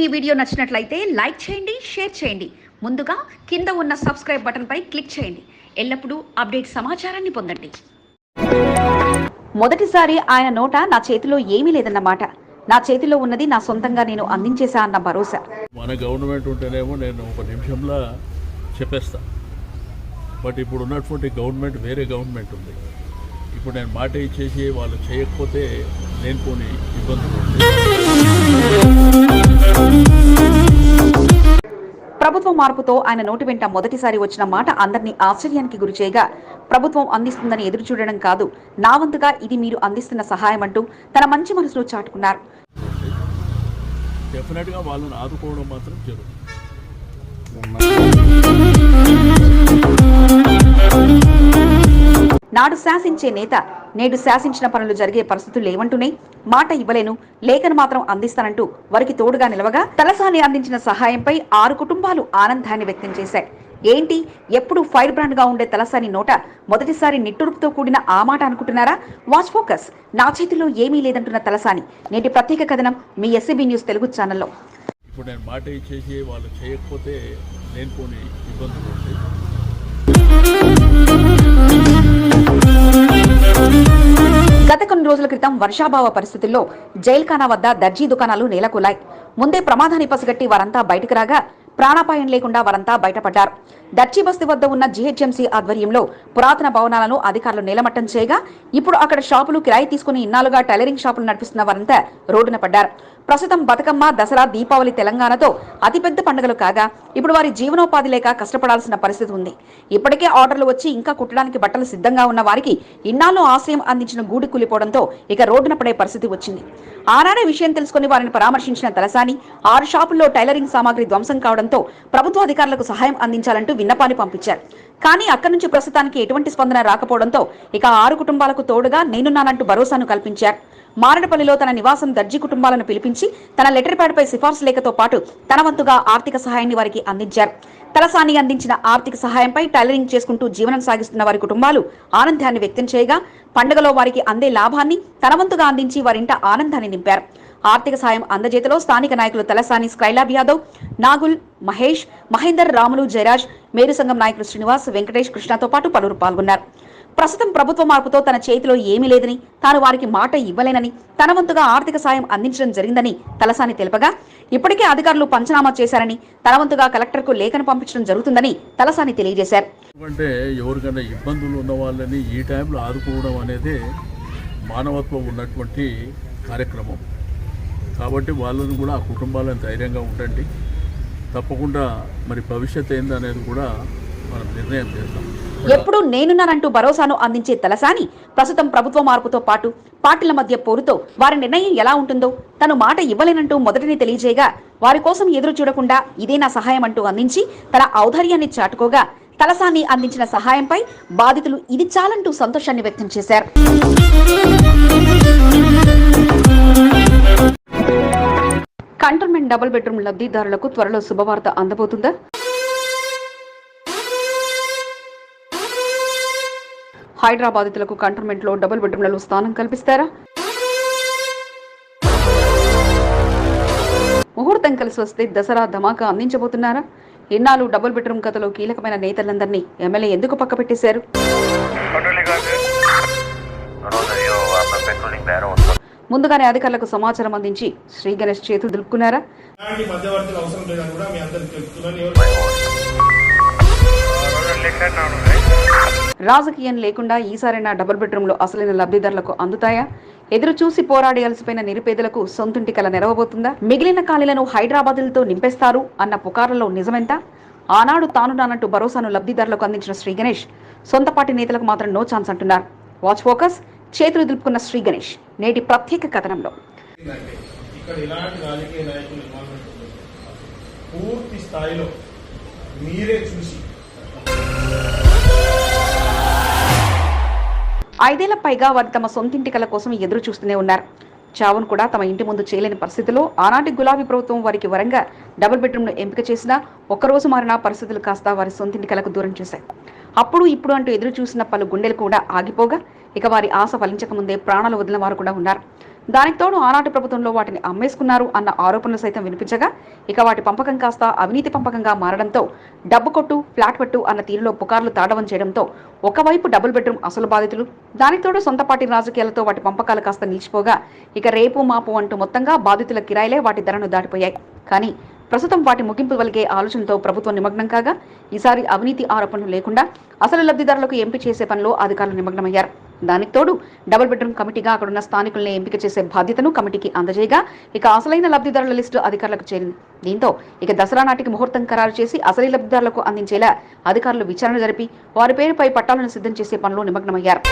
ఈ వీడియో నచ్చినట్లయితే లైక్ చేయండి షేర్ చేయండి. ముందుగా కింద ఉన్న సబ్స్క్రైబ్ బటన్పై క్లిక్ చేయండి. ఎల్లప్పుడూ అప్డేట్ సమాచారాన్ని పొందండి. మొదటిసారి ఆయన నోట నా చేతిలో ఏమీ లేదన్నమాట. నా చేతిలో ఉన్నది నా సొంతంగా నేను అందించేశా అన్న భరోసా. మన గవర్నమెంట్ ఉంటేనేమో నేను ఒక నిమిషంలో చెప్పేస్తా. బట్ ఇప్పుడు ఉన్నటువంటి గవర్నమెంట్ వేరే గవర్నమెంట్ ఉంది. ఇప్పుడు నేను మాట ఇచ్చేసి వాళ్ళు చేయకపోతే నేను పోని ఇబ్బందులు ప్రభుత్వ మార్పుతో ఆయన నోటి వెంట మొదటిసారి వచ్చిన మాట అందరినీ ఆశ్చర్యానికి గురి చేయగా ప్రభుత్వం అందిస్తుందని ఎదురు చూడడం కాదు నా వంతుగా ఇది మీరు అందిస్తున్న సహాయం అంటూ తన మంచి మనసులో చాటుకున్నారు. డెఫినెట్గా వాళ్ళని ఆదుకోవడం మాత్రం జరుగుతుంది. నాడు శాసించే నేత నేడు శాసించిన పనులు జరిగే పరిస్థితులు లేవంటూనే మాట ఇవ్వలేను లేఖను మాత్రం అందిస్తానంటూ వారికి తోడుగా నిలవగా తలసాని అందించిన సహాయంపై ఆరు కుటుంబాలు ఆనందాన్ని వ్యక్తం చేశాయి. ఏంటి? ఎప్పుడు ఫైర్ బ్రాండ్గా ఉండే తలసాని నోట మొదటిసారి నిట్టూర్పుతో కూడిన ఆ మాట అనుకుంటున్నారా? వాచ్ ఫోకస్ నా చేతిలో ఏమీ లేదంటున్న తలసాని. నేటి ప్రత్యేక కథనం మీ ఎస్సీబీ న్యూస్ తెలుగు ఛానల్లో. ఇప్పుడు నేను మాట ఇచ్చేసి వాళ్ళు చేయకపోతే నేను ఇబ్బందులు ఉంటాయి. గత కొన్ని రోజుల క్రితం వర్షాభావ పరిస్థితుల్లో జైల్ఖానా వద్ద దర్జీ దుకాణాలు నేలకొల్లాయి. ముందే ప్రమాదాన్ని పసిగట్టి వారంతా బయటకు రాగా ప్రాణాపాయం లేకుండా వారంతా బయటపడ్డారు. దర్జీ బస్తీ వద్ద ఉన్న జీహెచ్ఎంసీ ఆధ్వర్యంలో పురాతన భవనాలను అధికారులు నేలమట్టం చేయగా ఇప్పుడు అక్కడ షాపులు కిరాయి తీసుకుని ఇన్నాళ్ళుగా టైలరింగ్ షాపులు నడిపిస్తున్న వారంతా రోడ్డున పడ్డారు. ప్రస్తుతం బతుకమ్మ దసరా దీపావళి తెలంగాణతో అతిపెద్ద పండుగలు కాగా ఇప్పుడు వారి జీవనోపాధి లేక కష్టపడాల్సిన పరిస్థితి ఉంది. ఇప్పటికే ఆర్డర్లు వచ్చి ఇంకా కుట్టడానికి బట్టలు సిద్ధంగా ఉన్న వారికి ఇన్నాళ్ళు ఆశ్రయం అందించిన గూడి కూలిపోవడంతో ఇక రోడ్డున పడే పరిస్థితి వచ్చింది. ఆనాడే విషయం తెలుసుకుని వారిని పరామర్శించిన తలసాని ఆరు షాపుల్లో టైలరింగ్ సామాగ్రి ధ్వంసం కావడంతో ప్రభుత్వ అధికారులకు సహాయం అందించాలంటూ విన్నపాన్ని పంపించారు. కానీ అక్కడి నుంచి ప్రస్తుతానికి ఎటువంటి స్పందన రాకపోవడంతో ఇక ఆరు కుటుంబాలకు తోడుగా నేనున్నానంటూ భరోసాను కల్పించారు. మారడపల్లిలో తన నివాసం దర్జీ కుటుంబాలను పిలిపించి తన లెటర్ ప్యాడ్పై సిఫార్సు లేఖతో పాటు తన వంతుగా ఆర్థిక సహాయాన్ని వారికి అందించారు. తలసాని అందించిన ఆర్థిక సహాయంపై టైలరింగ్ చేసుకుంటూ జీవనం సాగిస్తున్న వారి కుటుంబాలు ఆనందాన్ని వ్యక్తం చేయగా పండుగలో వారికి అందే లాభాన్ని తన వంతుగా అందించి వారింట ఆనందాన్ని నింపారు. ఆర్థిక సాయం అందజేతలో స్థానిక నాయకులు తలసాని స్కైలాబ్ యాదవ్ నాగుల్ మహేష్ మహేందర్ రాములు జయరాజ్ మేరు సంఘం నాయకులు శ్రీనివాస్ వెంకటేష్ కృష్ణతో పాటు పలువురు పాల్గొన్నారు. ప్రస్తుతం ప్రభుత్వ మార్పుతో తన చేతిలో ఏమీ లేదని తాను వారికి మాట ఇవ్వలేనని తన వంతుగా ఆర్థిక సాయం అందించడం జరిగిందని తలసాని తెలుపగా ఇప్పటికే అధికారులు పంచనామా చేశారని తన వంతుగా కలెక్టర్కు లేఖను పంపించడం జరుగుతుందని తలసాని తెలియజేశారు. అంటే ఎవరికైనా ఇబ్బందులు ఉన్న వాళ్ళని ఈ టైంలో ఆదుకోవడం అనేది మానవత్వం ఉన్నటువంటి కార్యక్రమం. కాబట్టి వాళ్ళని కూడా ఆ కుటుంబాలను ధైర్యంగా ఉండండి. తప్పకుండా మరి భవిష్యత్ ఏందనేది కూడా మనం నిర్ణయం చేస్తాం. నేనున్నానంటూ భరోసాను అందించే తలసాని ప్రస్తుతం ప్రభుత్వ మార్పుతో పాటు పార్టీల మధ్య పోరుతో వారి నిర్ణయం ఎలా ఉంటుందో తను మాట ఇవ్వలేనంటూ మొదటిని తెలియజేయగా వారి కోసం ఎదురు చూడకుండా ఇదే నా సహాయం అంటూ అందించి తన ఔదార్యాన్ని చాటుకోగా తలసాని అందించిన సహాయంపై బాధితులు ఇది చాలంటూ సంతోషాన్ని వ్యక్తం చేశారు. కంటోన్మెంట్ డబుల్ బెడ్రూమ్ లబ్ధిదారులకు త్వరలో శుభవార్త అందబోతుందా? హైదరాబాద్ బాధితులకు కంటోన్మెంట్లో డబుల్ బెడ్రూమ్లలో స్థానం కల్పిస్తారా? ముహూర్తం కలిసి వస్తే దసరా ధమాకా అందించబోతున్నారా? ఇన్నాళ్ళు డబుల్ బెడ్రూమ్ కథలో కీలకమైన నేతలందరినీ ఎమ్మెల్యే ఎందుకు పక్క పెట్టేశారు? ముందుగానే అధికారులకు సమాచారం అందించి శ్రీ గణేష్ చేతులు దులుపుకున్నారా? అవసరం రాజకీయం లేకుండా ఈసారైనా డబుల్ బెడ్రూమ్లు అసలైన లబ్ధిదారులకు అందుతాయా? ఎదురు చూసి పోరాడి అలసిపోయిన నిరుపేదలకు సొంతింటి కల నెరవబోతుందా? మిగిలిన ఖాళీలను హైదరాబాదులతో నింపేస్తారు అన్న పుకార్లలో నిజమెంత? ఆనాడు తాను నానంటూ భరోసాను లబ్ధిదారులకు అందించిన శ్రీ గణేష్ సొంత పార్టీ నేతలకు మాత్రం నో ఛాన్స్ అంటున్నారు. వాచ్ ఫోకస్ చేతులు దులుపుకున్న శ్రీ గణేష్ నేటి ప్రత్యేక కథనంలో. ఇక్కడ రాజకీయ నాయకులు పూర్తి స్థాయిలో మీరే చూసి ఐదేళ్ళ పైగా వారు తమ సొంతింటికల కోసం ఎదురు చూస్తూనే ఉన్నారు. చావును కూడా తమ ఇంటి ముందు చేయలేని పరిస్థితిలో ఆనాటి గులాబీ ప్రభుత్వం వారికి వరంగా డబుల్ బెడ్రూమ్ను ఎంపిక చేసినా ఒక్కరోజు మారిన పరిస్థితులు కాస్త వారి సొంతింటికలకు దూరం చేశాయి. అప్పుడు ఇప్పుడు అంటూ ఎదురు చూసిన పలు గుండెలు కూడా ఆగిపోగా ఇక వారి ఆశ ఫలించక ముందే ప్రాణాలు వదిలిన వారు కూడా ఉన్నారు. దానికి తోడు ఆనాటి ప్రభుత్వంలో వాటిని అమ్మేసుకున్నారు అన్న ఆరోపణలు సైతం వినిపించగా ఇక వాటి పంపకం కాస్త అవినీతి పంపకంగా మారడంతో డబ్బు కొట్టు ఫ్లాట్ పెట్టు అన్న తీరులో పుకార్లు తాడవం చేయడంతో ఒకవైపు డబుల్ బెడ్రూమ్ అసలు బాధితులు దానికి తోడు సొంత పార్టీ రాజకీయాలతో వాటి పంపకాలు కాస్త నిలిచిపోగా ఇక రేపు మాపు అంటూ మొత్తంగా బాధితుల కిరాయిలే వాటి ధరను దాటిపోయాయి. కానీ ప్రస్తుతం వాటి ముగింపు వలిగే ఆలోచనతో ప్రభుత్వం నిమగ్నం కాగా ఈసారి అవినీతి ఆరోపణలు లేకుండా అసలు లబ్ధిదారులకు ఎంపిక చేసే పనిలో అధికారులు నిమగ్నమయ్యారు. దానికి తోడు డబుల్ బెడ్రూమ్ కమిటీగా అక్కడున్న స్థానికుల్ని ఎంపిక చేసే బాధ్యతను కమిటీకి అందజేయగా ఇక అసలైన లబ్ధిదారుల లిస్టు అధికారులకు చేరింది. దీంతో ఇక దసరా నాటికి ముహూర్తం ఖరారు చేసి అసలీ లబ్ధిదారులకు అందించేలా అధికారులు విచారణ జరిపి వారి పేరుపై పట్టాలను సిద్ధం చేసే పనిలో నిమగ్నమయ్యారు.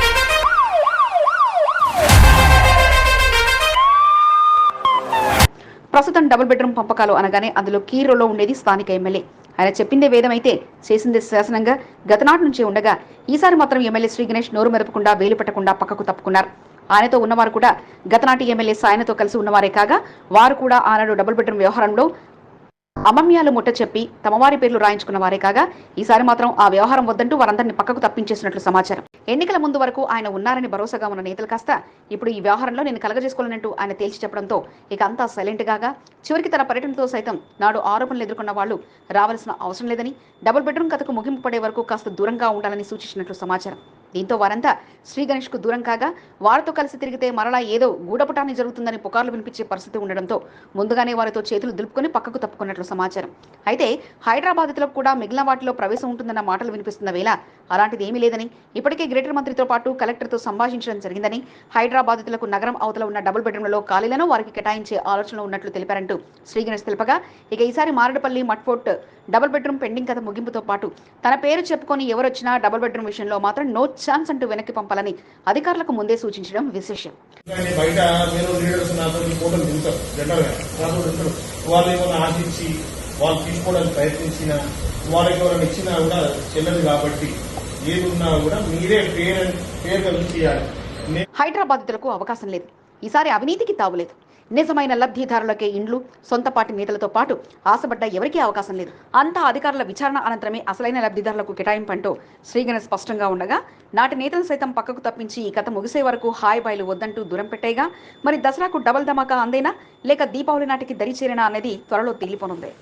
ప్రస్తుతం డబుల్ బెడ్రూమ్ పంపకాలు అనగానే అందులో కీరోలో ఉండేది స్థానిక ఎమ్మెల్యే. ఆయన చెప్పిందే వేదమైతే చేసిందే శాసనంగా గతనాటి నుంచి ఉండగా ఈసారి మాత్రం ఎమ్మెల్యే శ్రీ గణేష్ నోరు మెరపకుండా వేలు పెట్టకుండా పక్కకు తప్పుకున్నారు. ఆయనతో ఉన్నవారు కూడా గతనాటి ఎమ్మెల్యే సాయనతో కలిసి ఉన్నవారే కాగా వారు కూడా ఆనాడు డబుల్ బెడ్రూమ్ వ్యవహారంలో అమమ్యాలు ముట్ట చెప్పి తమవారి పేర్లు రాయించుకున్న వారే కాగా ఈసారి మాత్రం ఆ వ్యవహారం వద్దంటూ వారందరినీ పక్కకు తప్పించేసినట్లు సమాచారం. ఎన్నికల ముందు వరకు ఆయన ఉన్నారని భరోసాగా ఉన్న నేతలు కాస్త ఇప్పుడు ఈ వ్యవహారంలో నేను కలగజేసుకోలేనంటూ ఆయన తేల్చి చెప్పడంతో ఇక అంతా సైలెంట్ కాగా చివరికి తన పర్యటనతో సైతం నాడు ఆరోపణలు ఎదుర్కొన్న వాళ్ళు రావాల్సిన అవసరం లేదని డబుల్ బెడ్రూమ్ కథకు ముగింపు పడే వరకు కాస్త దూరంగా ఉండాలని సూచించినట్లు సమాచారం. దీంతో వారంతా శ్రీ గణేష్కు దూరం కాగా వారితో కలిసి తిరిగితే మరలా ఏదో గూడపుటాన్ని జరుగుతుందని పుకార్లు వినిపించే పరిస్థితి ఉండడంతో ముందుగానే వారితో చేతులు దులుపుకొని పక్కకు తప్పుకున్నట్లు సమాచారం. అయితే హైదరాబాద్లో కూడా మిగిలిన వాటిలో ప్రవేశం ఉంటుందన్న మాటలు వినిపిస్తున్న వేళ అలాంటిది ఏమీ లేదని ఇప్పటికే గ్రేటర్ మంత్రితో పాటు కలెక్టర్తో సంభాషించడం జరిగిందని హైదరాబాదితులకు నగరం అవతల ఉన్న డబుల్ బెడ్రూమ్లలో ఖాళీలను వారికి కేటాయించే ఆలోచనలో ఉన్నట్లు తెలిపారంటూ శ్రీ గణేష్ తెలుపగా ఇక ఈసారి Marredpally Mudfort double bedroom pending కథ ముగింపుతో పాటు తన పేరు చెప్పుకొని ఎవరొచ్చినా డబుల్ బెడ్రూమ్ విషయంలో మాత్రం నో ఛాన్స్ అంటూ వెనక్కి పంపాలని అధికారులకు ముందే సూచించడం విశేషం. బయట వాళ్ళు ఏమైనా ఆశించి వాళ్ళు తీసుకోవడానికి ప్రయత్నించిన వాళ్ళకి ఎవరైనా ఇచ్చినా కూడా చెల్లదు కాబట్టి ఏది ఉన్నా కూడా మీరే పేరు పేరు కలిసి చేయాలి. హైదరాబాదితులకు అవకాశం లేదు. ఈసారి అవినీతికి తావులేదు. నిజమైన లబ్ధిదారులకే ఇండ్లు సొంత పాటి నేతలతో పాటు ఆశపడ్డ ఎవరికీ అవకాశం లేదు. అంతా అధికారుల విచారణ అనంతరమే అసలైన లబ్ధిదారులకు కేటాయింపంటూ శ్రీగణ స్పష్టంగా ఉండగా నాటి నేతలు సైతం పక్కకు తప్పించి ఈ కథ ముగిసే వరకు హాయ్ బాయిలు వద్దంటూ దూరం పెట్టేగా మరి దసరాకు డబల్ ధమాకా అందేనా లేక దీపావళి నాటికి దరి చేరినా అనేది త్వరలో తేలిపోనుంది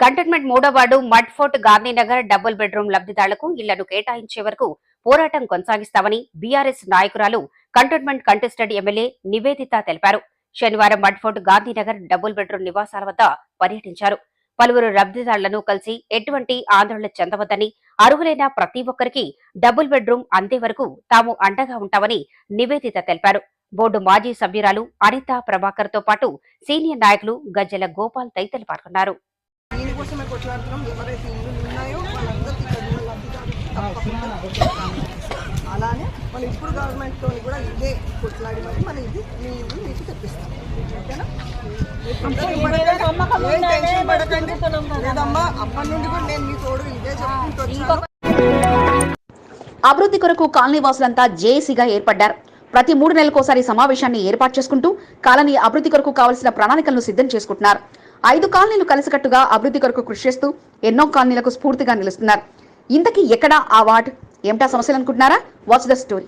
కంటోన్మెంట్ మూడో ward mud fort Gandhinagar double bedroom లబ్ధిదారులకు ఇళ్ళను కేటాయించే వరకు పోరాటం కొనసాగిస్తామని బీఆర్ఎస్ నాయకురాలు కంటోన్మెంట్ కంటెస్టెడ్ ఎమ్మెల్యే నివేదిత తెలిపారు. శనివారం మడ్ఫోర్డ్ గాంధీనగర్ డబుల్ బెడ్రూమ్ నివాసాల వద్ద పర్యటించారు. పలువురు లబ్ధిదారులను కలిసి ఎటువంటి ఆందోళన చెందవద్దని అర్హులైన ప్రతి ఒక్కరికి డబుల్ బెడ్రూమ్ అందే వరకు తాము అండగా ఉంటామని నివేదిత తెలిపారు. బోర్డు మాజీ సభ్యురాలు అనిత ప్రభాకర్తో పాటు సీనియర్ నాయకులు గజ్జల గోపాల్ తదితరులు పాల్గొన్నారు. దీనికోసమే మనం ఇప్పుడు గవర్నమెంట్ తోని కూడా ఇదే కొట్లాడి మరి మనం ఇది మీ ఇల్లు మీకు తెప్పిస్తాం. ఓకేనా? ఏం టెన్షన్ పడకండి. లేదమ్మా అప్పటి నుండి కూడా నేను మీ తోడు ఇదే చెప్పుకుంటూ వచ్చాను. అభివృద్ధి కొరకు కాలనీ వాసులంతా జేఏసీగా ఏర్పడ్డారు. ప్రతి మూడు నెలలకోసారి సమావేశాన్ని ఏర్పాటు చేసుకుంటూ కాలనీ అభివృద్ధి కొరకు కావలసిన ప్రణాళికలను సిద్ధం చేసుకుంటున్నారు. ఐదు కాలనీలు కలిసికట్టుగా అభివృద్ధి కొరకు కృషి చేస్తూ ఎన్నో కాలనీలకు స్ఫూర్తిగా నిలుస్తున్నారు. ఇంతకీ ఎక్కడా ఆ వార్డ్? ఏమిటా సమస్యలు అనుకుంటున్నారా? వాట్స్ ద స్టోరీ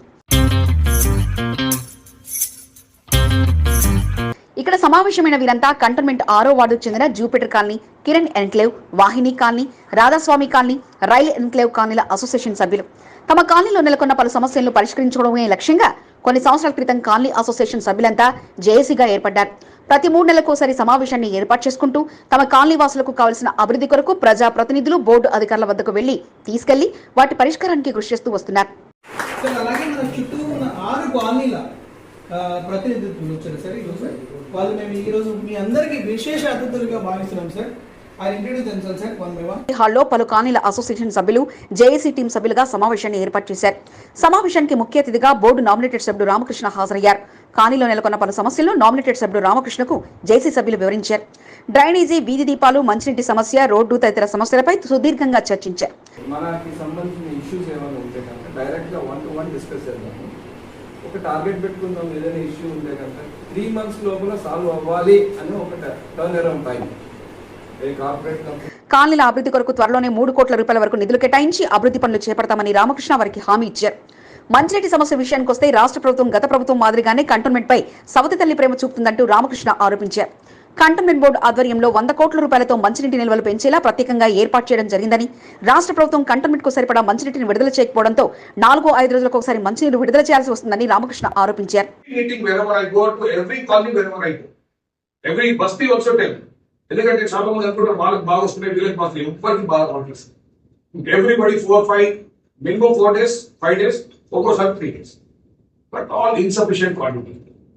ఇక్కడ సమావేశమైన వీరంతా కంటోన్మెంట్ ఆరో వార్డు చెందిన Jupiter colony Kiran enclave Vahini colony Radhaswami colony rail enclave కాలనీల association సభ్యులు. తమ కాలనీలో నెలకొన్న పలు సమస్యలను పరిష్కరించుకోవడమే లక్ష్యంగా కొన్ని సంవత్సరాల క్రితం కాలనీ అసోసియేషన్ సభ్యులంతా జేఏసీగా ఏర్పడ్డారు. ప్రతి మూడు నెలలకోసారి సమావేశాన్ని ఏర్పాటు చేసుకుంటూ తమ కాలనీవాసులకు కావలసిన అభివృద్ధి కొరకు ప్రజా ప్రతినిధులు బోర్డు అధికారుల వద్దకు వెళ్ళి తీసుకెళ్ళి వాటి పరిష్కారానికి కృషి చేస్తూ వస్తున్నారు. సార్ అలాగే మన చుట్టూ ఉన్న ఆరు కాలనీల ప్రతినిధులు వచ్చారు సార్ ఈరోజు. వాళ్ళు మేము ఈరోజు మీ అందరికీ విశేష అతిథులుగా భావిస్తున్నాం sir. I introduce themselves sir one by one హాల్లో పలు కాలనీల అసోసియేషన్ సభ్యులు జేఏసీ టీం సభ్యులుగా సమావేశాన్ని ఏర్పాటు చేశారు. సమావేశానికి ముఖ్య అతిథిగా బోర్డు నామినేటెడ్ సభ్యుడు రామకృష్ణ హాజరయ్యారు. కాలనీలో నెలకొన్న పలు సమస్యలను నామినేటెడ్ సభ్యుడు రామకృష్ణకు జేసీ సభ్యులు వివరించారు. డ్రైనేజీ వీధి దీపాలు మంచినీటి సమస్య రోడ్డు తదితర సమస్యలపై సుదీర్ఘంగా చర్చించారు. మనకి సంబంధించిన ఇష్యూస్ ఏమైనా ఉంటే కనుక డైరెక్ట్గా వన్ టు వన్ డిస్కస్ చేద్దాము ఒక టార్గెట్ పెట్టుకుందాం ఏదైనా ఇష్యూ ఉంటే కనుక త్రీ మంత్స్ లోపల సాల్వ్ అవ్వాలి అని ఒక టర్న్ అరౌండ్ టైం కాలనీల అభివృద్ధి కొరకు త్వరలోనే మూడు కోట్ల రూపాయల వరకు నిధులు కేటాయించి అభివృద్ధి పనులు చేపడతామని రామకృష్ణ వారికి హామీ ఇచ్చారు. మంచినీటి సమస్య విషయానికి వస్తే రాష్ట్ర ప్రభుత్వం గత ప్రభుత్వం మాదిరిగానే కంటోన్మెంట్ పై సవతి తల్లి ప్రేమ చూపుతుందంటూ రామకృష్ణ ఆరోపించారు. కంటోన్మెంట్ బోర్డు ఆధ్వర్యంలో వంద కోట్ల రూపాయలతో మంచినీటి నిల్వలు పెంచేలా ప్రత్యేకంగా ఏర్పాటు చేయడం జరిగిందని రాష్ట్ర ప్రభుత్వం కంటోన్మెంట్కు సరిపడా మంచినీటిని విడుదల చేయకపోవడంతో నాలుగో ఐదు రోజులకు ఒకసారి మంచినీరు విడుదల చేయాల్సి వస్తుందని రామకృష్ణ ఆరోపించారు. ఎందుకంటే చాలా మంది అనుకుంటారు వాళ్ళకి బాగా వస్తున్నాయి వీళ్ళకి మాత్రం ఎవ్వరికి బాగా రావట్లేదు everybody four five minimum four days five days ఒక్కోసారి three days but all insufficient quantity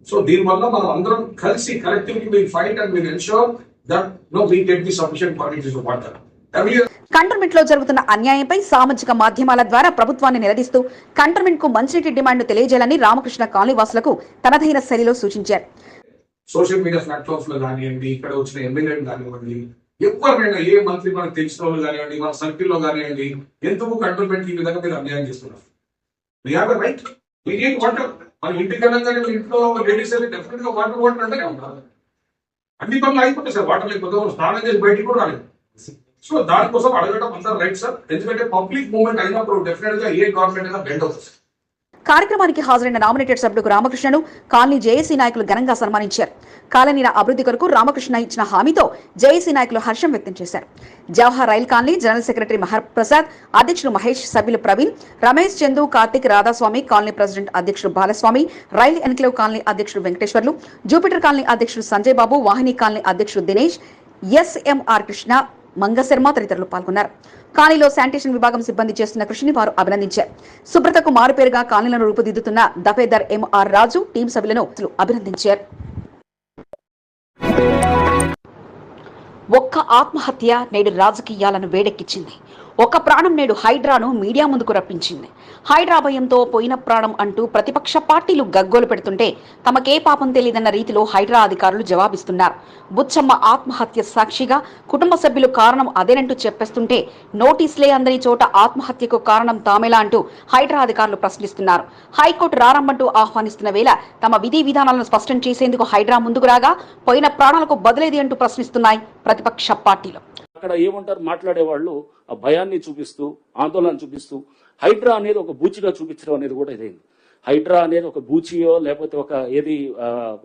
so దీనివల్ల మనం అందరం కలిసి collectively will fight and will ensure that no we get the sufficient quantities of water earlier కంటోన్మెంట్లో జరుగుతున్న అన్యాయంపై సామాజిక మాధ్యమాల ద్వారా ప్రభుత్వాన్ని నిలదీస్తూ కంటర్మెంట్కు మంచినీటి డిమాండ్ తెలియజేయాలని రామకృష్ణ కాలనీవాసులకు తనదైన శైలిలో సూచించారు. సోషల్ మీడియా ప్లాట్ఫామ్స్లో కానివ్వండి ఇక్కడ వచ్చిన ఎమ్మెల్యేలు కానివ్వండి ఎవరినైనా ఏ మంత్రి మనకు తెలిసిన వాళ్ళు కానివ్వండి మన సర్కిల్లో కానివ్వండి ఎందుకు కంట్రోల్మెంట్ ఈ విధంగా మీరు అన్యాయం చేస్తున్నారు? వీ రైట్ మీ వాటర్ మన ఇంటికి వెళ్ళగానే మీ ఇంట్లో లేడీస్ అయితే డెఫినెట్గా వాటర్ వాటర్ అంటేనే ఉంటారు అన్ని పనులు అయిపోతాయి సార్. వాటర్ లేకపోతే స్నానం చేసి బయటికి కూడా రాలేదు. సో దానికోసం అడగడం అంతా రైట్ సార్ ఎందుకంటే పబ్లిక్ మూవ్మెంట్ అయినప్పుడు డెఫినెట్గా ఏ గవర్నమెంట్ అయినా బెండ్ అవుతుంది కార్యక్రమానికి హాజరైన నామినేటెడ్ సభ్యులకు రామకృష్ణను కాలనీ జేఏసీ నాయకులు ఘనంగా సన్మానించారు. కాలనీల అభివృద్ధి కొరకు రామకృష్ణ ఇచ్చిన హామీతో జేఏసీ నాయకులు హర్షం వ్యక్తం చేశారు. Jawahar rail colony general secretary Mahar Prasad అధ్యక్షులు మహేష్ సభ్యులు ప్రవీణ్ రమేష్ చందు కార్తిక్ రాధాస్వామి కాలనీ ప్రెసిడెంట్ అధ్యక్షుడు బాలస్వామి రైల్ ఎన్క్లేవ్ కాలనీ అధ్యక్షుడు వెంకటేశ్వర్లు జూపిటర్ కాలనీ అధ్యక్షుడు సంజయ్ బాబు వాహిని కాలనీ అధ్యక్షుడు దినేష్ ఎస్ఎంఆర్ కృష్ణ మంగశర్మ తదితరులు పాల్గొన్నారు. కాలనీలో శానిటేషన్ విభాగం సిబ్బంది చేస్తున్న కృషిని వారు అభినందించారు. శుభ్రతకు మారుపేరుగా కాలనీలను రూపుదిద్దుతున్న దఫేదర్ ఎంఆర్ రాజు టీం సభ్యులను అభినందించారు. ఒక్క ఆత్మహత్య నేడు రాజకీయాలను వేడెక్కించింది. ఒక ప్రాణం నేడు హైడ్రాను మీడియా ముందుకు రప్పించింది. హైడ్రా భయంతో పోయిన ప్రాణం అంటూ ప్రతిపక్ష పార్టీలు గగ్గోలు పెడుతుంటే తమకే పాపం తెలియదన్న రీతిలో హైడ్రా అధికారులు జవాబిస్తున్నారు. బుచ్చమ్మ ఆత్మహత్య సాక్షిగా కుటుంబ సభ్యులు కారణం అదేనంటూ చెప్పేస్తుంటే నోటీసులే అందని చోట ఆత్మహత్యకు కారణం తామేలా అంటూ హైడ్రా అధికారులు ప్రశ్నిస్తున్నారు. హైకోర్టు రారమ్మంటూ ఆహ్వానిస్తున్న వేళ తమ విధి విధానాలను స్పష్టం చేసేందుకు హైడ్రా ముందుకు రాగా పోయిన ప్రాణాలకు బదిలేది అంటూ ప్రశ్నిస్తున్నాయి ప్రతిపక్ష పార్టీలు. అక్కడ ఏమంటారు మాట్లాడే వాళ్ళు ఆ భయాన్ని చూపిస్తూ ఆందోళన చూపిస్తూ హైడ్రా అనేది ఒక బూచిగా చూపించడం అనేది కూడా ఇదైంది హైడ్రా అనేది ఒక బూచియో లేకపోతే ఒక ఏది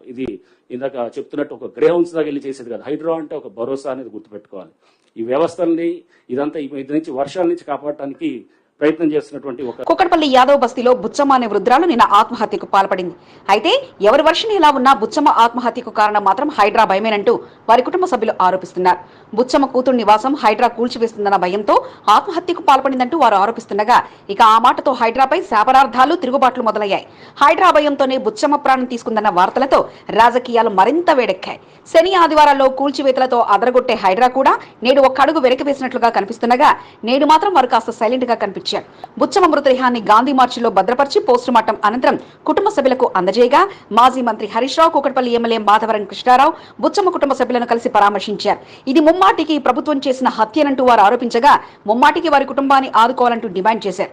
ఇది ఇందాక చెప్తున్నట్టు ఒక గ్రేహౌన్స్ దాకా వెళ్ళి చేసేది కాదు హైడ్రా అంటే ఒక భరోసా అనేది గుర్తుపెట్టుకోవాలి ఈ వ్యవస్థల్ని ఇదంతా ఇది నుంచి వర్షాల నుంచి కాపాడటానికి ప్రయత్నం చేస్తున్నటువంటి ఒక కుక్కడపల్లి యాదవ్ బస్తీలో బుచ్చమ్మ అనే వృద్ధురాలు నిన్న ఆత్మహత్యకు పాల్పడింది. అయితే ఎవరి వర్షం ఎలా ఉన్నా బుచ్చమ్మ ఆత్మహత్యకు కారణం మాత్రం హైడ్రా భయమేనంటూ వారి కుటుంబ సభ్యులు ఆరోపిస్తున్నారు. బుచ్చమ్మ కూతురు నివాసం హైడ్రా కూల్చివేస్తుందన్న భయంతో ఆత్మహత్యకు పాల్పడిందంటూ వారు ఆరోపిస్తుండగా ఇక ఆ మాటతో హైడ్రాపై శాపరార్థాలు తిరుగుబాట్లు మొదలయ్యాయి. హైడ్రా భయంతోనే బుచ్చమ్మ ప్రాణం తీసుకుందన్న వార్తలతో రాజకీయాలు మరింత వేడెక్కాయి. శని ఆదివారాల్లో కూల్చివేతలతో అదరగొట్టే హైడ్రా కూడా నేడు ఒక్క అడుగు వెనక్కి వేసినట్లుగా కనిపిస్తుండగా నేడు మాత్రం వారు కాస్త సైలెంట్గా కనిపించారు. బుచ్చమ్మ మృతదేహాన్ని గాంధీ మార్చిలో భద్రపరిచి పోస్టు మార్టం అనంతరం కుటుంబ సభ్యులకు అందజేయగా మాజీ మంత్రి హరీష్ రావు కూకట్పల్లి ఎమ్మెల్యే మాధవరం కృష్ణారావు బుచ్చమ్మ కుటుంబ సభ్యులను కలిసి పరామర్శించారు. ఇది ముమ్మాటికి ప్రభుత్వం చేసిన హత్యనంటూ వారు ఆరోపించగా ముమ్మాటికి వారి కుటుంబాన్ని ఆదుకోవాలంటూ డిమాండ్ చేశారు.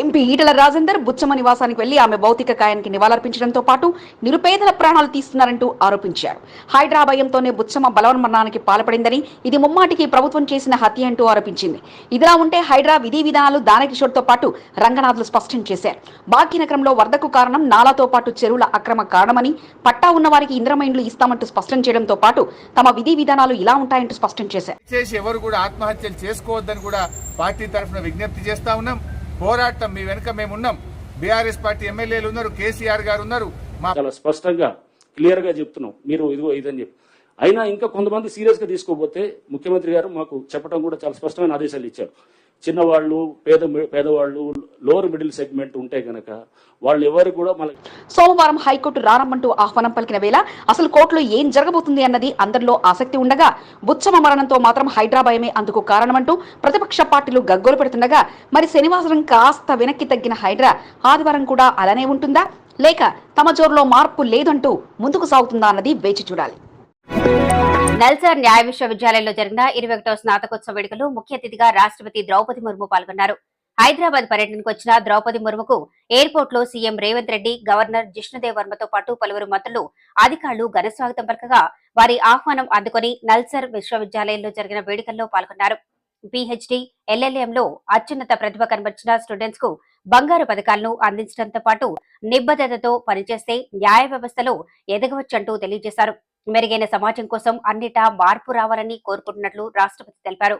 ఎంపీ ఈటల రాజేందర్ బుచ్చమ్మ నివాసానికి వెళ్ళి ఆమె భౌతిక కాయానికి నివాళులర్పించడంతో పాటు నిరుపేదల ప్రాణాలు తీస్తున్నారంటూ ఆరోపించారు. హైడ్రా భయంతోనే బుచ్చమ్మ బలవన్మరణానికి పాల్పడిందని ఇది ముమ్మాటికి ప్రభుత్వం చేసిన హత్య అంటూ ఆరోపించింది. ఇదిలా ఉంటే హైడ్రా విధి విధానాలు దానకిషోర్తో పాటు రంగనాథులు స్పష్టం చేశారు. భాగ్యనగరంలో వరదకు కారణం నాలాతో పాటు చెరువుల అక్రమ కారణమని పట్టా ఉన్న వారికి ఇంద్రమైండ్లు ఇస్తామంటూ స్పష్టం చేయడంతో పాటు తమ విధి విధానాలు ఇలా ఉంటాయంటూ స్పష్టం చేశారు. చేసి ఎవరు కూడా ఆత్మహత్యలు చేసుకోవద్దని కూడా పార్టీ తరఫున విజ్ఞప్తి చేస్తా ఉన్నాం. పోరాటం మీ వెనుక మేము ఉన్నాం బీఆర్ఎస్ పార్టీ ఎమ్మెల్యేలు ఉన్నారు కేసీఆర్ గారు ఉన్నారు. మా చాలా స్పష్టంగా క్లియర్గా చెప్తున్నాం. మీరు ఇదిగో ఇదని చెప్పి. అయినా ఇంకా కొంతమంది సీరియస్గా తీసుకోకపోతే ముఖ్యమంత్రి గారు మాకు చెప్పడం కూడా చాలా స్పష్టమైన ఆదేశాలు ఇచ్చారు. చిన్నవాళ్ళు పేద పేదవాళ్ళు లోవర్ మిడిల్ సెగ్మెంట్ ఉంటే గనక వాళ్ళు ఎవరు కూడా మన సోమవారం హైకోర్టు రారమ్మంటూ ఆహ్వానం పలికిన వేళ అసలు కోర్టులో ఏం జరగబోతుంది అన్నది అందరిలో ఆసక్తి ఉండగా బుచ్చమ మరణంతో మాత్రం హైదరాబాయమే అందుకు కారణమంటూ ప్రతిపక్ష పార్టీలు గగ్గోలు పెడుతుండగా మరి శనివారం కాస్త వెనక్కి తగ్గిన హైడ్రా ఆదివారం కూడా అలానే ఉంటుందా? లేక తమ జోరులో మార్పు లేదంటూ ముందుకు సాగుతుందా అన్నది వేచి చూడాలి. నల్సార్ న్యాయ విశ్వవిద్యాలయంలో జరిగిన ఇరవై ఒకటో స్నాతకోత్సవ వేడుకలో ముఖ్య అతిథిగా రాష్ట్రపతి ద్రౌపది ముర్ము పాల్గొన్నారు. హైదరాబాద్ పర్యటనకు వచ్చిన ద్రౌపది ముర్ముకు ఎయిర్పోర్ట్లో సీఎం రేవంత్ రెడ్డి గవర్నర్ జిష్ణుదేవ్ వర్మతో పాటు పలువురు మంత్రులు అధికారులు ఘనస్వాగతం పలకగా వారి ఆహ్వానం అందుకొని నల్సర్ విశ్వవిద్యాలయంలో జరిగిన వేడుకల్లో పాల్గొన్నారు. పిహెచ్డి ఎల్ఎల్ఎంలో అత్యున్నత ప్రతిభ కనబర్చిన స్టూడెంట్స్కు బంగారు పథకాలను అందించడంతో పాటు నిబద్ధతతో పనిచేస్తే న్యాయ వ్యవస్థలో ఎదగవచ్చంటూ తెలియజేశారు. మెరుగైన సమాజం కోసం అన్నిటా మార్పు రావాలని కోరుకుంటున్నట్లు రాష్ట్రపతి తెలిపారు.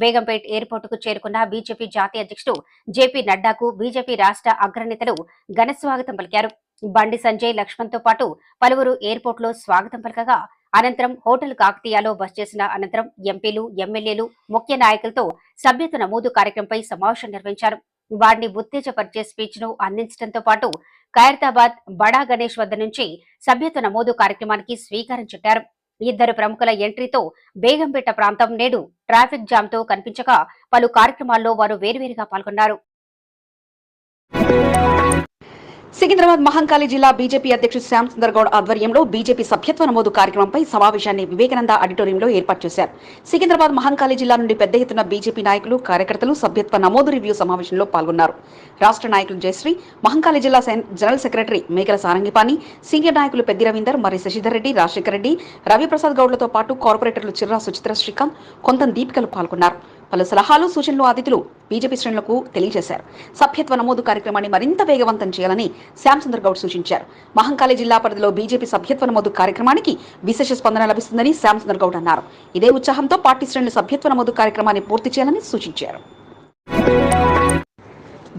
బేగంపేట్ ఎయిర్పోర్టుకు చేరుకున్న బీజేపీ జాతీయ అధ్యక్షుడు జేపీ నడ్డాకు బీజేపీ రాష్ట్ర అగ్రనేతలు ఘన స్వాగతం పలికారు. బండి సంజయ్ లక్ష్మణ్తో పాటు పలువురు ఎయిర్పోర్ట్లో స్వాగతం పలకగా అనంతరం హోటల్ కాకతీయాలో బస్ చేసిన అనంతరం ఎంపీలు ఎమ్మెల్యేలు ముఖ్య నాయకులతో సభ్యత నమోదు కార్యక్రమంపై సమావేశం నిర్వహించారు. వారిని ఉత్తేజపరిచే స్పీచ్ను అందించడంతో పాటు ఖైరతాబాద్ బడా గణేష్ వద్ద నుంచి సభ్యత్వ నమోదు కార్యక్రమానికి స్వీకారం చుట్టారు. ఇద్దరు ప్రముఖుల ఎంట్రీతో బేగంపేట ప్రాంతం నేడు ట్రాఫిక్ జామ్తో కనిపించగా పలు కార్యక్రమాల్లో వారు వేరువేరుగా పాల్గొన్నారు. సికింద్రాబాద్ మహంకాళి జిల్లా బీజేపీ అధ్యక్షుడు శ్యామ్ సుందర్ గౌడ్ ఆధ్వర్యంలో బీజేపీ సభ్యత్వ నమోదు కార్యక్రమంపై సమావేశాన్ని వివేకానంద ఆడిటోరియంలో ఏర్పాటు చేశారు. సికింద్రాబాద్ మహంకాళి జిల్లా నుండి పెద్ద ఎత్తున బీజేపీ నాయకులు కార్యకర్తలు సభ్యత్వ నమోదు రివ్యూ సమావేశంలో పాల్గొన్నారు. రాష్ట్ర నాయకులు జయశ్రీ మహంకాళి జిల్లా జనరల్ సెక్రటరీ మేకల సారంగిపాని సీనియర్ నాయకులు పెద్ది రవీందర్ మరి శశిధర్ రెడ్డి రాజశేఖర రెడ్డి రవిప్రసాద్ గౌడ్లతో పాటు కార్పొరేటర్లు చిర్రా సుచిత్ర శ్రీకాంత్ కొంత దీపికలు పాల్గొన్నారు. పలు సలహాలు సూచనలు అతిథులు బీజేపీ శ్రేణులకు తెలియజేశారు. సభ్యత్వ నమోదు కార్యక్రమాన్ని మరింత వేగవంతం చేయాలని శ్యామ్ సుందర్ గౌడ్ సూచించారు. మహంకాళి జిల్లా పరిధిలో బీజేపీ సభ్యత్వ నమోదు కార్యక్రమానికి విశేష స్పందన లభిస్తుందని శ్యామ్ సుందర్ గౌడ్ అన్నారు. ఇదే ఉత్సాహంతో పార్టీ శ్రేణులు సభ్యత్వ నమోదు కార్యక్రమాన్ని పూర్తి చేయాలని సూచించారు.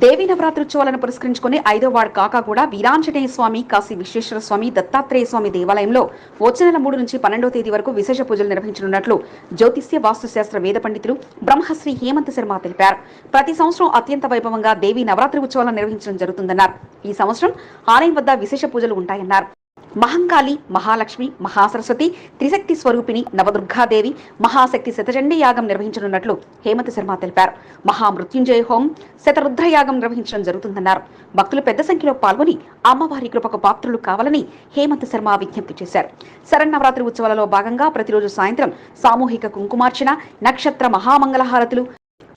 దేవీ నవరాత్రోత్సవాలను పురస్కరించుకుని ఐదో వార్డు కూడా వీరాంజనేయ స్వామి కాశీ విశ్వేశ్వర స్వామి దత్తాత్రేయ స్వామి దేవాలయంలో వచ్చే నెల మూడు నుంచి పన్నెండో తేదీ వరకు విశేష పూజలు నిర్వహించనున్నట్లు జ్యోతిష్య వాస్తుశాస్త్ర వేద పండితులు బ్రహ్మశ్రీ హేమంత్ శర్మ తెలిపారు. ప్రతి సంవత్సరం అత్యంత వైభవంగా దేవీ నవరాత్రి ఉత్సవాలను నిర్వహించడం జరుగుతుందన్నారు. ఈ సంవత్సరం ఆలయం వద్ద విశేష పూజలు ఉంటాయన్నారు. మహంకాళి మహాలక్ష్మి మహాసరస్వతి త్రిశక్తి స్వరూపిణి నవదుర్గాదేవి మహాశక్తి శతచండీ యాగం నిర్వహించనున్నట్లు హేమంత్ శర్మ తెలిపారు. మహామృత్యుంజయ హోం శతరుద్ర యాగం నిర్వహించడం జరుగుతుందన్నారు. భక్తులు పెద్ద సంఖ్యలో పాల్గొని అమ్మవారి కృపకు పాత్రులు కావాలని హేమంత్ శర్మ విజ్ఞప్తి చేశారు. శరన్నవరాత్రి ఉత్సవాలలో భాగంగా ప్రతిరోజు సాయంత్రం సామూహిక కుంకుమార్చన నక్షత్ర మహామంగళహారతులు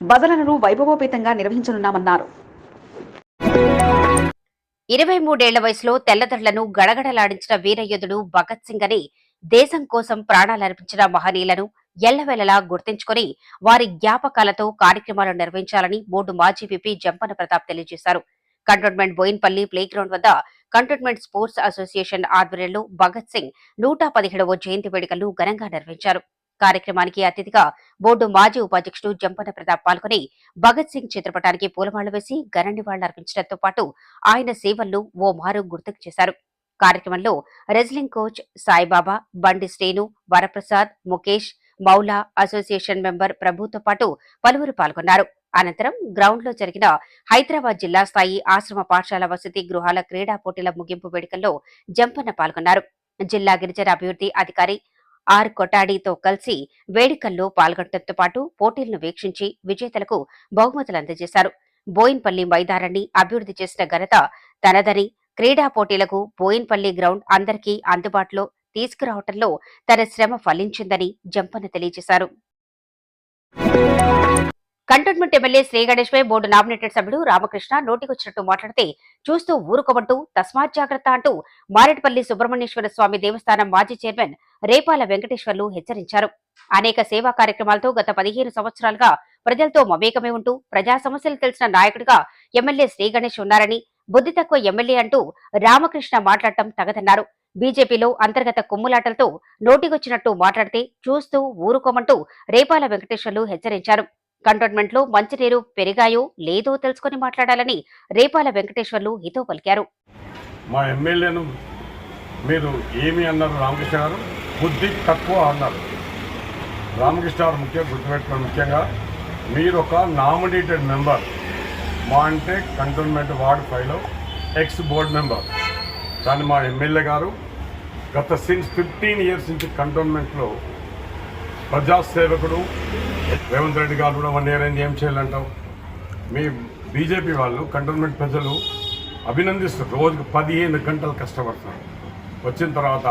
భజనలను వైభవోపేతంగా నిర్వహించనున్నామన్నారు. ఇరవై మూడేళ్ళ వయసులో తెల్లదళ్ళను గడగడలాడించిన వీరయోధుడు భగత్ సింగ్ అని దేశం కోసం ప్రాణాలర్పించిన మహనీయులను ఎల్లవేళలా గుర్తించుకొని వారి జ్ఞాపకాలతో కార్యక్రమాలు నిర్వహించాలని బోర్డు మాజీ విపి జంపన ప్రతాప్ తెలియజేశారు. కంటోన్మెంట్ బోయిన్పల్లి ప్లే గ్రౌండ్ వద్ద కంటోన్మెంట్ స్పోర్ట్స్ అసోసియేషన్ ఆధ్వర్యంలో భగత్ సింగ్ నూట పదిహేడవ జయంతి వేడుకలు ఘనంగా నిర్వహించారు. కార్యక్రమానికి అతిథిగా బోర్డు మాజీ ఉపాధ్యక్షుడు జంపన ప్రతాప్ పాల్గొని భగత్ సింగ్ చిత్రపటానికి పూలమాళ్ళు వేసి ఘన నివాళులర్పించడంతో పాటు ఆయన సేవలను ఓ మారు గుర్తుకు చేశారు. కార్యక్రమంలో wrestling coach Saibaba Bandi Srinu Varaprasad Mukesh Moula association member ప్రభుతో పాటు పలువురు పాల్గొన్నారు. అనంతరం గ్రౌండ్లో జరిగిన హైదరాబాద్ జిల్లా స్థాయి ఆశ్రమ పాఠశాల వసతి గృహాల క్రీడా పోటీల ముగింపు వేడుకల్లో జంపన్న పాల్గొన్నారు. జిల్లా గిరిజన అభివృద్ధి అధికారి ఆర్ కొటాడితో కలిసి వేడుకల్లో పాల్గొనడంతో పాటు పోటీలను వీక్షించి విజేతలకు బహుమతులు అందజేశారు. బోయిన్పల్లి మైదానాన్ని అభివృద్ధి చేసిన ఘనత తనదని క్రీడా పోటీలకు బోయిన్పల్లి గ్రౌండ్ అందరికీ అందుబాటులో తీసుకురావటంలో తన శ్రమ ఫలించిందని జంపన్న తెలియజేశారు. కంటోన్మెంట్ ఎమ్మెల్యే శ్రీ గణేష్ పై బోర్డు నామినేటెడ్ సభ్యుడు రామకృష్ణ నోటికొచ్చినట్టు మాట్లాడితే చూస్తూ ఊరుకోమంటూ తస్మాత్ జాగ్రత్త అంటూ మారేడుపల్లి సుబ్రహ్మణ్యేశ్వర స్వామి దేవస్థానం మాజీ చైర్మన్ రేపాల వెంకటేశ్వర్లు హెచ్చరించారు. అనేక సేవా కార్యక్రమాలతో గత పదిహేను సంవత్సరాలుగా ప్రజలతో మమేకమే ఉంటూ ప్రజా సమస్యలు తెలిసిన నాయకుడిగా ఎమ్మెల్యే శ్రీ గణేష్ ఉన్నారని బుద్ధి తక్కువ ఎమ్మెల్యే అంటూ రామకృష్ణ మాట్లాడటం తగదన్నారు. బీజేపీలో అంతర్గత కుమ్ములాటలతో నోటికొచ్చినట్టు మాట్లాడితే చూస్తూ ఊరుకోమంటూ రేపాల వెంకటేశ్వర్లు హెచ్చరించారు. కంటోన్మెంట్లో మంచినీరు పెరిగాయో లేదో తెలుసుకుని మాట్లాడాలని రేపాల వెంకటేశ్వర్లు హితో పలికారు. మా ఎమ్మెల్యేను మీరు ఏమి అన్నారు రామకృష్ణ గారు? బుద్ధి తక్కువ అన్నారు. రామకృష్ణ గారు ముఖ్యంగా గుర్తుపెట్టుకోండి ముఖ్యంగా మీరు ఒక నామినేటెడ్ మెంబర్ మా అంటే కంటోన్మెంట్ వార్డ్ ఫైవ్లో ఎక్స్ బోర్డ్ మెంబర్. కానీ మా ఎమ్మెల్యే గారు గత సిన్స్ ఫిఫ్టీన్ ఇయర్స్ నుంచి కంటోన్మెంట్లో ప్రజాసేవకుడు రేవంత్ రెడ్డి గారు కూడా వన్ ఇయర్ అయింది ఏం చేయాలంటావు? మీ బీజేపీ వాళ్ళు కంటోన్మెంట్ ప్రజలు అభినందిస్తారు రోజుకు పదిహేను గంటలు కష్టపడుతున్నారు. వచ్చిన తర్వాత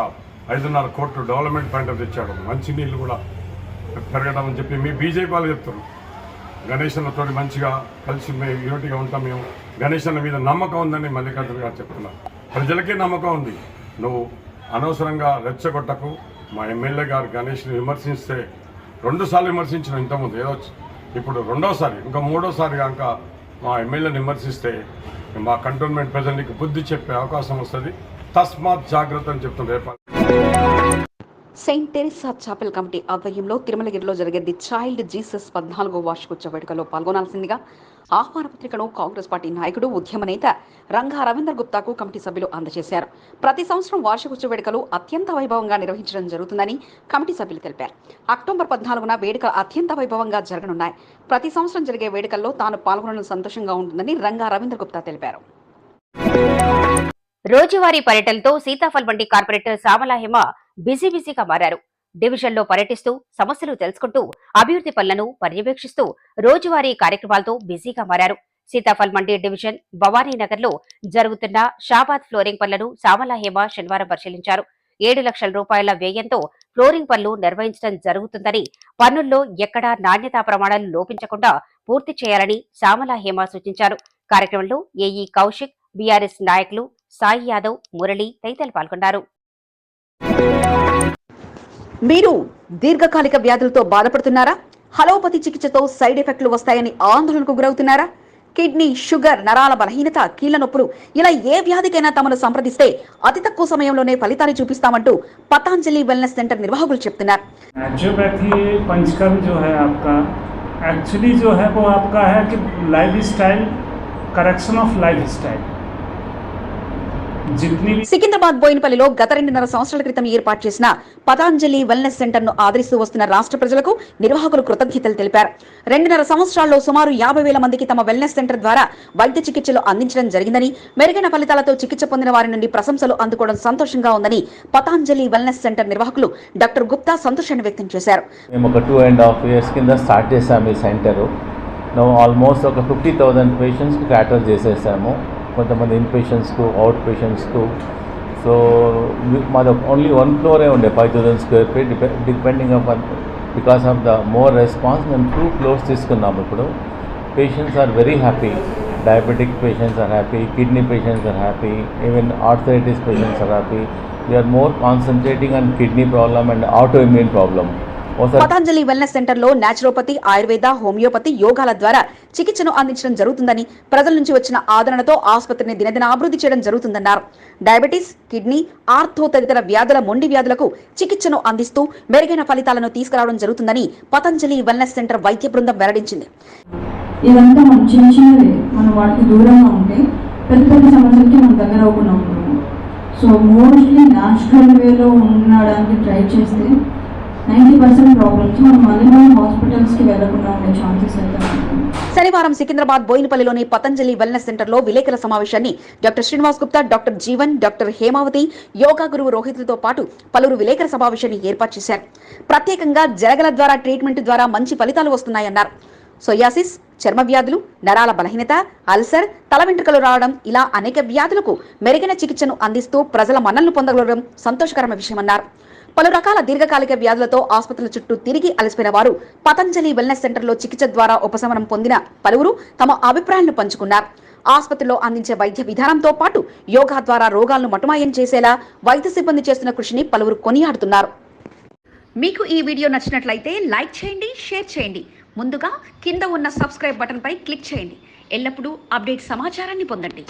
ఐదున్నర కోట్లు డెవలప్మెంట్ ఫండ్ తెచ్చాడు. మంచినీళ్ళు కూడా పెరగడం అని చెప్పి మీ బీజేపీ వాళ్ళు చెప్తారు గణేశన్నతో మంచిగా కలిసి మేము యూనిట్గా ఉంటాం మేము. గణేశన్న మీద నమ్మకం ఉందని మల్లికార్జున గారు చెప్తున్నారు. ప్రజలకే నమ్మకం ఉంది. నువ్వు అనవసరంగా రెచ్చగొట్టకు. మా ఎమ్మెల్యే గారు గణేష్ని విమర్శిస్తే రెండు సార్లు విమర్శించిన ఇంతకుముందు ఏదో ఇప్పుడు రెండోసారి ఇంకా మూడోసారి కనుక మా ఎమ్మెల్యేని విమర్శిస్తే మా కంటోన్మెంట్ ప్రజలకి బుద్ధి చెప్పే అవకాశం వస్తుంది. తస్మాత్ జాగ్రత్త అని చెప్తుంది రేపటి సెయింట్ టెరిసా చాపెల్ కమిటీ ఆధ్వర్యంలో తిరుమలగిరిలో జరిగే ది చైల్డ్ జీసస్ పద్నాలుగో వార్షికోత్సవ వేడుకలో పాల్గొనాల్సిందిగా ఆహ్వాన పత్రికను కాంగ్రెస్ పార్టీ నాయకుడు ఉద్యమ నేత రంగా రవీందర్ గుప్తాకు కమిటీ సభ్యులు అందజేశారు. ప్రతి సంవత్సరం వార్షికోత్సవ వేడుకలు అత్యంత వైభవంగా నిర్వహించడం జరుగుతుందని కమిటీ సభ్యులు తెలిపారు. అక్టోబర్ పద్నాలుగున వేడుకలు అత్యంత వైభవంగా జరగనున్నాయి. ప్రతి సంవత్సరం జరిగే వేడుకల్లో తాను పాల్గొనడం సంతోషంగా ఉంటుందని రంగా రవీందర్ గుప్తా తెలిపారు. రోజువారీ పర్యటనతో సీతాఫల్ వంటి కార్పొరేటర్ సామలాహిమ బిజీ బిజీగా మారారు. డివిజన్లో పర్యటిస్తూ సమస్యలు తెలుసుకుంటూ అభివృద్ధి పనులను పర్యవేక్షిస్తూ రోజువారీ కార్యక్రమాలతో బిజీగా మారారు. సీతాఫల్ మండి డివిజన్ భవానీనగర్లో జరుగుతున్న షాబాద్ ఫ్లోరింగ్ పనులను సామలహేమ శనివారం పరిశీలించారు. ఏడు లక్షల రూపాయల వ్యయంతో ఫ్లోరింగ్ పనులు నిర్వహించడం జరుగుతుందని పనుల్లో ఎక్కడా నాణ్యతా ప్రమాణాలు లోపించకుండా పూర్తి చేయాలని సామల హేమ సూచించారు. కార్యక్రమంలో ఏఈ కౌశిక్ బీఆర్ఎస్ నాయకులు సాయి యాదవ్ మురళి తదితరులు పాల్గొన్నారు. మీరు దీర్ఘకాలిక వ్యాధులతో బాధపడుతున్నారా హలోపతి చికిత్సతో సైడ్ ఎఫెక్ట్లు వస్తాయని ఆందోళనకు గురవుతున్నారా కిడ్నీ షుగర్ నరాల బలహీనత కీళ్ల నొప్పులు ఇలా ఏ వ్యాధికైనా తమను సంప్రదిస్తే అతి తక్కువ సమయంలోనే ఫలితాలు చూపిస్తామంటూ పతాంజలి వెల్నెస్ సెంటర్ నిర్వాహకులు చెప్తున్నారు नेचुरोपैथी पंचकर्म जो है आपका एक्चुअली जो है वो आपका है कि lifestyle correction of lifestyle जितनी भी సికింద్రాబాద్ బోయినపల్లిలో గత రెండున్నర సంవత్సరాల క్రితం ఏర్పాటు చేసిన పతాంజలి వెల్నెస్ సెంటర్ను ఆదరిస్తూ వస్తున్న రాష్ట్ర ప్రజలకు నిర్వాహకులు కృతజ్ఞతలు తెలిపారు. రెండున్నర సంవత్సరాల్లో సుమారు యాభై వేల మందికి తమ వెల్నెస్ సెంటర్ ద్వారా వైద్య చికిత్సలు అందించడం జరిగిందని మెరుగైన ఫలితాలతో చికిత్స పొందిన వారి నుండి ప్రశంసలు అందుకోవడం సంతోషంగా ఉందని పతాంజలి వెల్నెస్ సెంటర్ నిర్వాహకులు డాక్టర్ గుప్తా సంతోషాన్ని వ్యక్తం చేశారు. మేము ఒక టూ అండ్ హాఫ్ ఇయర్స్ కింద స్టార్ట్ చేసాము ఈ సెంటరు మేము ఆల్మోస్ట్ ఒక ఫిఫ్టీ థౌజండ్ పేషెంట్స్కి క్యాటర్ చేసేసాము. కొంతమంది ఇన్ పేషెంట్స్కు అవుట్ పేషెంట్స్కు సో మాది ఓన్లీ వన్ ఫ్లోరే ఉండే five thousand square feet depending of because of the more response మేము టూ ఫ్లోర్స్ తీసుకున్నాము ఇప్పుడు. Patients are very happy diabetic patients are happy kidney patients are happy even arthritis patients are happy we are more concentrating on kidney problem and auto immune problem Patanjali wellness సెంటర్లో naturopathy Ayurveda homeopathy యోగాల ద్వారా చికిత్సను అందించడం జరుగుతుందని ప్రజల నుంచి వచ్చిన ఆదరణతో ఆసుపత్రిని దినదిన అభివృద్ధి చేయడం జరుగుతుందన్నారు. డయాబెటీస్ కిడ్నీ ఆర్థో తదితర వ్యాధుల మొండి వ్యాధులకు చికిత్సను అందిస్తూ మెరుగైన ఫలితాలను తీసుకురావడం జరుగుతుందని పతంజలి వెల్నెస్ సెంటర్ వైద్య బృందం వెల్లడించింది. ఇదంతా మనం చిన్న చిన్నవి మనం వాటికి దూరంగా ఉంటే పెద్ద పెద్ద సమస్యలకి మనం దగ్గర అవ్వకుండా ఉంటాము సో మోస్ట్లీ న్యాచురల్ వేలో ఉండడానికి ట్రై చేస్తే నైంటీ పర్సెంట్ ప్రాబ్లమ్స్ మనం మళ్ళీ హాస్పిటల్స్కి వెళ్ళకుండా ఉండే ఛాన్సెస్ అయితే శనివారం సికింద్రాబాద్ బోయినపల్లిలోని పతంజలి వెల్నెస్ సెంటర్లో విలేకరుల సమావేశాన్ని doctor Srinivas Gupta doctor Jeevan doctor Hemavathi yoga గురువు రోహిత్లతో పాటు పలువురు విలేకరుల సమావేశాన్ని ఏర్పాటు చేశారు. ప్రత్యేకంగా జరగల ద్వారా ట్రీట్మెంట్ ద్వారా మంచి ఫలితాలు వస్తున్నాయన్నారు. సొయాసిస్ చర్మ వ్యాధులు నరాల బలహీనత అల్సర్ తల వెంట్రుకలు రావడం ఇలా అనేక వ్యాధులకు మెరుగైన చికిత్సను అందిస్తూ ప్రజల మన్నలను పొందగలగడం సంతోషకరమైన విషయమన్నారు. పలు రకాల దీర్ఘకాలిక వ్యాధులతో ఆసుపత్రుల చుట్టూ తిరిగి అలసిపోయిన వారు పతంజలి వెల్నెస్ సెంటర్లో చికిత్స ద్వారా ఉపశమనం పొందిన పలువురు తమ అభిప్రాయాలను పంచుకున్నారు. ఆసుపత్రిలో అందించే వైద్య విధానంతో పాటు యోగా ద్వారా రోగాలను మటుమాయం చేసేలా వైద్య సిబ్బంది చేస్తున్న కృషిని పలువురు కొనియాడుతున్నారు. మీకు ఈ వీడియో నచ్చినట్లయితే లైక్ చేయండి షేర్ చేయండి. ముందుగా కింద ఉన్న సబ్స్క్రైబ్ బటన్పై క్లిక్ చేయండి. ఎల్లప్పుడూ అప్డేట్ సమాచారాన్ని పొందండి.